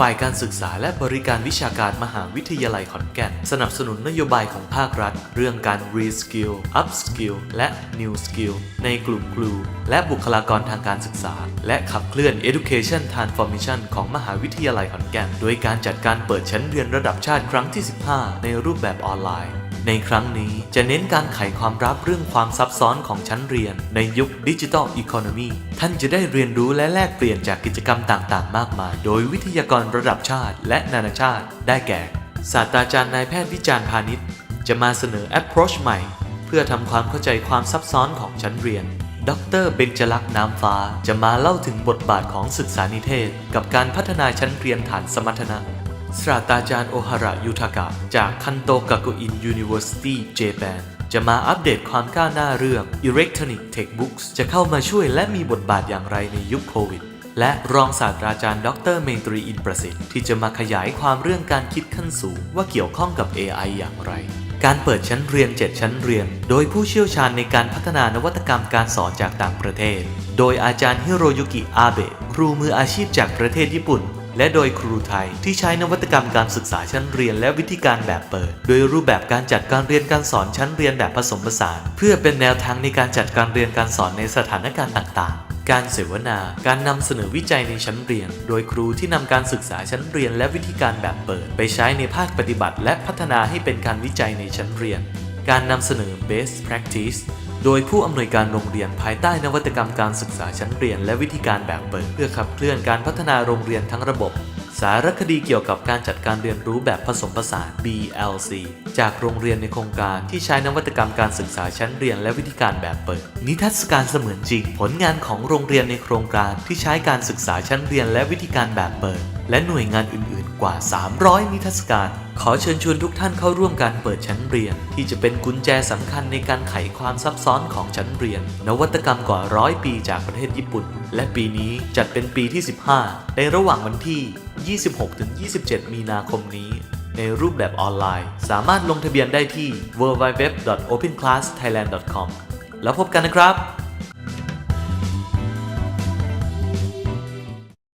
ฝ่ายการศึกษาและบริการวิชาการมหาวิทยาลัยขอนแก่น สนับสนุนนโยบายของภาครัฐ เรื่องการ reskill upskill และ new skill ในกลุ่มครู และบุคลากรทางการศึกษา และขับเคลื่อน education transformation ของมหาวิทยาลัยขอนแก่น โดยการจัดการเปิดชั้นเรียนระดับชาติครั้งที่ 15 ในรูปแบบออนไลน์ในครั้งนี้จะเน้นการไขความลับเรื่องความซับซ้อนของชั้นเรียน ในยุคดิจิทัลอีโคโนมีท่านจะได้เรียนรู้และแลกเปลี่ยนจากกิจกรรมต่างๆ มากมาย โดยวิทยากรระดับชาติ และนานาชาติ ได้แก่ ศาสตราจารย์นายแพทย์วิจารณ์พาณิชย์ จะมาเสนอ approach ใหม่ เพื่อทำความเข้าใจความซับซ้อนของชั้นเรียน ดรเบญจลักษณ์น้ำฟ้าจะมาเล่าถึงบทบาทของศึกษานิเทศ กับการพัฒนาชั้นเรียนฐานสมรรถนะศาสตราจารย์โอฮาระยุทากะ จากคันโตกาโกอิน University Japan จะมาอัปเดตความก้าวหน้าเรื่อง Electronic Textbooks จะเข้ามาช่วยและมีบทบาทอย่างไรในยุคโควิด และรองศาสตราจารย์ ดรเมนตรีอินประสิทธิ์ ที่จะมาขยายความเรื่องการคิดขั้นสูง ว่าเกี่ยวข้องกับ AI อย่างไร การเปิดชั้นเรียน 7 ชั้นเรียน โดยผู้เชี่ยวชาญในการพัฒนานวัตกรรมการสอนจากต่างประเทศ โดยอาจารย์ฮิโรยุกิอาเบะครูมืออาชีพจากประเทศญี่ปุ่น และโดยครูไทยที่ใช้นวัตกรรมการศึกษาชั้นเรียนและวิธีการแบบเปิด โดยรูปแบบการจัดการเรียนการสอนชั้นเรียนแบบผสมผสาน เพื่อเป็นแนวทางในการจัดการเรียนการสอนในสถานการณ์ต่างๆ การเสวนา การนำเสนอวิจัยในชั้นเรียน โดยครูที่นำการศึกษาชั้นเรียนและวิธีการแบบเปิด ไปใช้ในภาคปฏิบัติ และพัฒนาให้เป็นการวิจัยในชั้นเรียน การนำเสนอ best practice โดยผู้อำนวยการโรงเรียนภายใต้นวัตกรรมการศึกษาชั้นเรียน และวิธีการแบบเปิด เพื่อขับเคลื่อนการพัฒนาโรงเรียนทั้งระบบ สารคดีเกี่ยวกับการจัดการเรียนรู้แบบผสมผสาน BLC จากโรงเรียนในโครงการที่ใช้นวัตกรรมการศึกษาชั้นเรียนและวิธีการแบบเปิด นิทรรศการเสมือนจริง ผลงานของโรงเรียนในโครงการที่ใช้การศึกษาชั้นเรียนและวิธีการแบบเปิด และหน่วยงานอื่น ๆ กว่า 300 นิทรรศการ ขอเชิญชวนทุกท่านเข้าร่วมการเปิดชั้นเรียน ที่จะเป็นกุญแจสำคัญในการไขความซับซ้อนของชั้นเรียน นวัตกรรมกว่าร้อยปีจากประเทศญี่ปุ่น และปีนี้จัดเป็นปีที่ 15 ในระหว่างวันที่ 26-27 มีนาคมนี้ ในรูปแบบออนไลน์ สามารถลงทะเบียนได้ที่ www.openclassthailand.com แล้วพบกันนะครับ